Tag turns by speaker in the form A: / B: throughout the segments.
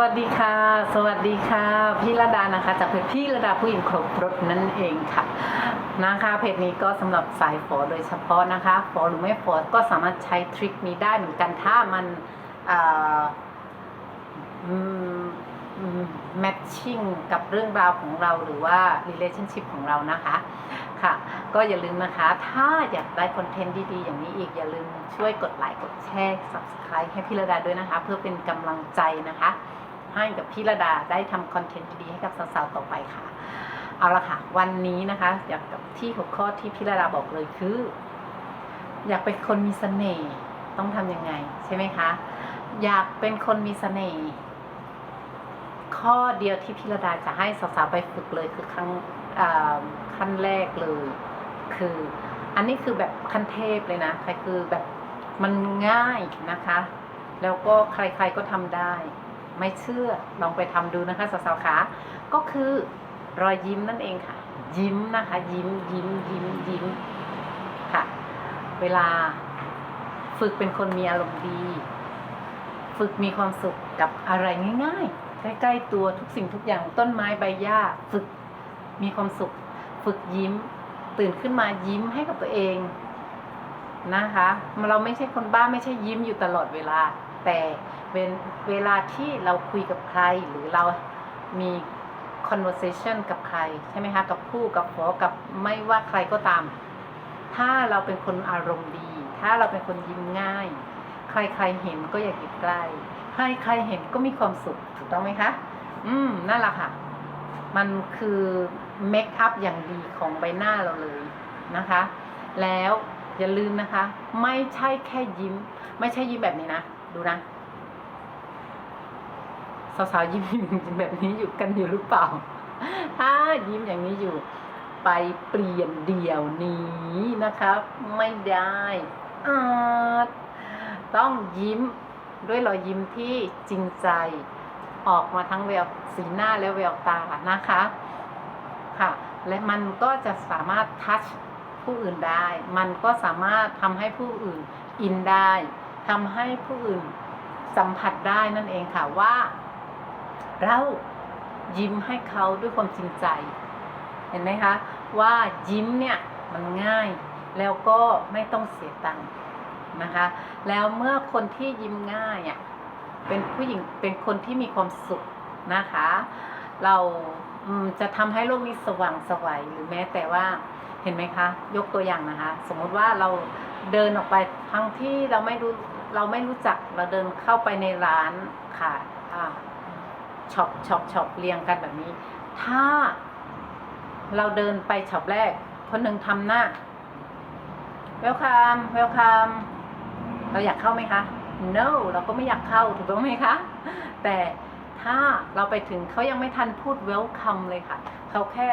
A: วัสดีค่ะ สวัสดีค่ะพี่ระดานะคะ จากเพจพี่ระดาผู้หญิงครบรถนั่นเองค่ะนะคะเพจนี้ก็สำหรับสายฟอโดยเฉพาะนะคะฟอหรือไม่ฟอก็สามารถใช้ทริคนี้ได้เหมือนกันถ้ามันแมทชิ่งกับเรื่องราวของเราหรือว่า relationship ของเรานะคะค่ะก็อย่าลืมนะคะ ถ้าอยากได้คอนเทนต์ดีๆ อย่างนี้อีก อย่าลืมช่วยกดไลค์ กดแชร์ subscribe ให้พี่ระดาด้วยนะคะ เพื่อเป็นกำลังใจนะคะ ให้กับพี่ระดาได้ทำคอนเทนต์ดีๆให้กับสาวๆต่อไปค่ะ เอาละค่ะ วันนี้นะคะอยากกับที่หัวข้อที่พี่ระดาบอกเลยคือ อยากเป็นคนมีเสน่ห์ต้องทำยังไง ใช่ไหมคะ อยากเป็นคนมีเสน่ห์ข้อเดียวที่พี่ระดาจะให้สาวๆไปฝึกเลยคือครั้งขั้นแรกเลย คือ อันนี้คือแบบขั้นเทพเลยนะใครคือแบบมันง่ายนะคะ แล้วก็ใครๆก็ทำได้ ไม่เชื่อลองไปทำดูนะคะสาวๆขาก็คือรอยยิ้มนั่นเองค่ะ ยิ้มนะคะ ยิ้มยิ้มยิ้มยิ้มค่ะ เวลาฝึกเป็นคนมีอารมณ์ดี ฝึกมีความสุขกับอะไรง่ายๆ ใกล้ๆตัวทุกสิ่งทุกอย่างต้นไม้ใบหญ้า ฝึกมีความสุข ฝึกยิ้ม ตื่นขึ้นมายิ้มให้กับตัวเองนะคะ เราไม่ใช่คนบ้าไม่ใช่ยิ้มอยู่ตลอดเวลา แต่เวลเวลาที่เราคุยกับใครหรือเรามี conversation กับใครใช่ไหมคะกับผู้กับขอกับไม่ว่าใครก็ตาม ถ้าเราเป็นคนอารมณ์ดี ถ้าเราเป็นคนยิ้มง่าย ใครๆเห็นก็อยากอยู่ใกล้ใครๆเห็นก็มีความสุขถูกต้องไหมคะ อืมนั่นแหละค่ะ มันคือเมคอัพอย่างดีของใบหน้าเราเลยนะคะ แล้วอย่าลืมนะคะ ไม่ใช่แค่ยิ้ม ไม่ใช่ยิ้มแบบนี้นะ ดูนะ สาวๆยิ้มแบบนี้อยู่กันอยู่หรือเปล่า ถ้ายิ้มอย่างนี้อยู่ ไปเปลี่ยนเดี่ยวนี้นะคะไม่ได้อาจต้องยิ้มด้วยรอยยิ้มที่จริงใจ ออกมาทั้งแววสีหน้าและแววตานะคะค่ะ และมันก็จะสามารถทัชผู้อื่นได้ มันก็สามารถทำให้ผู้อื่นอินได้ ทำให้ผู้อื่นสัมผัสได้นั่นเองค่ะว่า เรายิ้มให้เขาด้วยความจริงใจ เห็นไหมคะ ว่ายิ้มเนี่ยมันง่าย แล้วก็ไม่ต้องเสียตังค์นะคะ แล้วเมื่อคนที่ยิ้มง่ายอะเป็นผู้หญิงเป็นคนที่มีความสุขนะคะ เราจะทำให้โลกนี้สว่างสวัยหรือแม้แต่ว่าเห็นไหมคะ ยกตัวอย่างนะคะ สมมุติว่าเราเดินออกไปทั้งที่เราไม่รู้ เราไม่รู้จักเราเดินเข้าไปในร้านค่ะอ่าช็อปช็อปช็อปเรียงกันแบบนี้ ถ้าเราเดินไปช็อปแรก คนหนึ่งทำหน้า เวลคัมเวลคัมเราอยากเข้าไหมคะ no เราก็ไม่อยากเข้าถูกต้องไหมคะ แต่ถ้าเราไปถึงเขายังไม่ทันพูด welcome เลยค่ะ เขาแค่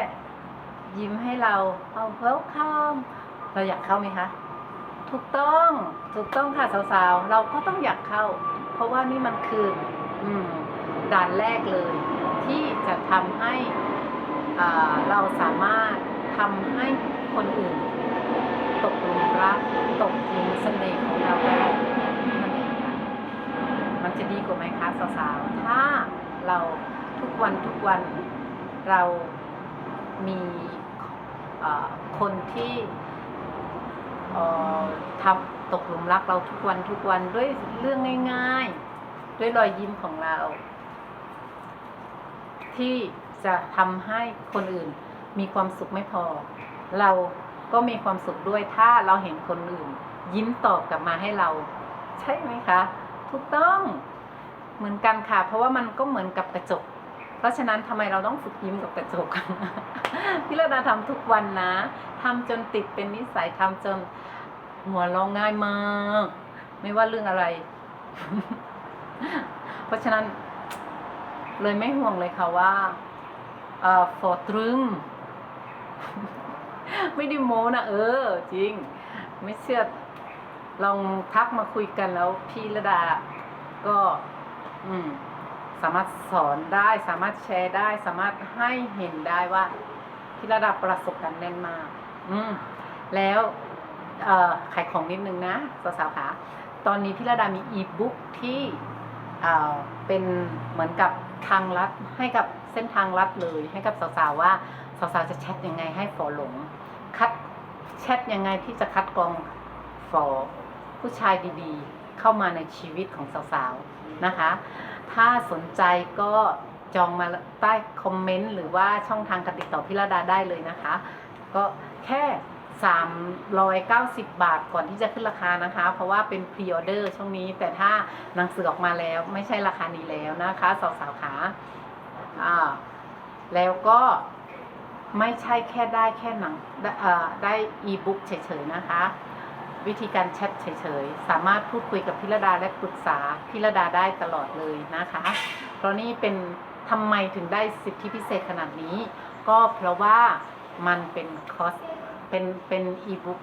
A: ยิ้มให้เราเอา welcome เราอยากเข้าไหมคะ ถูกต้องถูกต้องค่ะสาวๆ เราก็ต้องอยากเข้า เพราะว่านี่มันคืออืมด่านแรกเลย ที่จะทำให้เราสามารถทำให้คนอื่น ตกหลุมรักตกหลุมเสน่ห์ของเราได้นั่นเองค่ะมันจะดีกว่าไหมคะสาวๆ ถ้าเราทุกวันทุกวันเรามีคนที่ ทำตกหลุมรักเราทุกวันทุกวันด้วยเรื่องง่าย ๆ ด้วยรอยยิ้มของเรา ที่จะทำให้คนอื่นมีความสุขไม่พอ เราก็มีความสุขด้วยถ้าเราเห็นคนอื่น ยิ้มตอบกลับมาให้เรา ใช่ไหมคะ ถูกต้องเหมือนกันค่ะ เพราะว่ามันก็เหมือนกับกระจก เพราะฉะนั้นทำไมเราต้องฝึกยิ้มกับกระจกพี่ระดาทำทุกวันนะทำจนติดเป็นนิสัยทำจนหัวเราะง่ายมาก ไม่ว่าเรื่องอะไร เพราะฉะนั้น เลยไม่ห่วงเลยค่ะว่าเอ่อฟอตรึงไม่ได้โมนะเออ จริง ไม่เชื่อลองทักมาคุยกันแล้วพี่ระดาก็ อืม สามารถสอนได้สามารถแชร์ได้ สามารถให้เห็นได้ว่าพี่ระดาประสบการณ์แน่นมาก อืมแล้วขายของนิดนึงนะสาวๆค่ะตอนนี้พี่ระดามีอีบุ๊กที่เป็นเหมือนกับทางลัดให้กับเส้นทางลัดเลยให้กับสาวๆว่าสาวๆจะแชทยังไงให้ฝอหลง คัดแชทยังไงที่จะคัดกรองฝอผู้ชายดีๆ เข้ามาในชีวิตของสาวๆนะคะ ถ้าสนใจก็จองมาใต้คอมเมนต์หรือว่าช่องทางการติดต่อพิรดาได้เลยนะคะ ก็แค่ 390 บาทก่อนที่จะขึ้นราคานะคะ เพราะว่าเป็นพรีออเดอร์ช่วงนี้ แต่ถ้าหนังสือออกมาแล้วไม่ใช่ราคานี้แล้วนะคะ สาวๆขาอ่าแล้วก็ไม่ใช่แค่ได้แค่หนังได้อ่าได้อีบุ๊กเฉยๆนะคะ วิธีการแชทเฉยๆ สามารถพูดคุยกับพิรดาและปรึกษาพิรดาได้ตลอดเลยนะคะ เพราะนี่เป็นทำไมถึงได้สิทธิพิเศษขนาดนี้ ก็เพราะว่ามันเป็นคอสเป็นเป็นอีบุ๊ก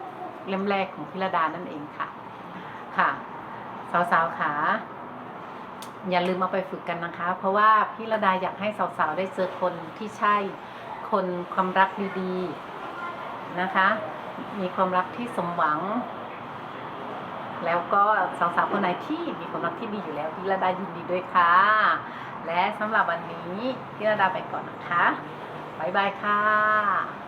A: เล่มแรกของพิรดานั่นเองค่ะ ค่ะ สาวๆขาอย่าลืมเอาไปฝึกกันนะคะ เพราะว่าพิรดาอยากให้สาวๆได้เจอคนที่ใช่คนความรักดีๆนะคะ มีความรักที่สมหวัง แล้วก็สาวๆคนไหนที่มีความรักที่ดีอยู่แล้วพี่ระดายินดีด้วยค่ะ และสำหรับวันนี้พี่ระดาไปก่อนนะคะ บ๊ายบายค่ะ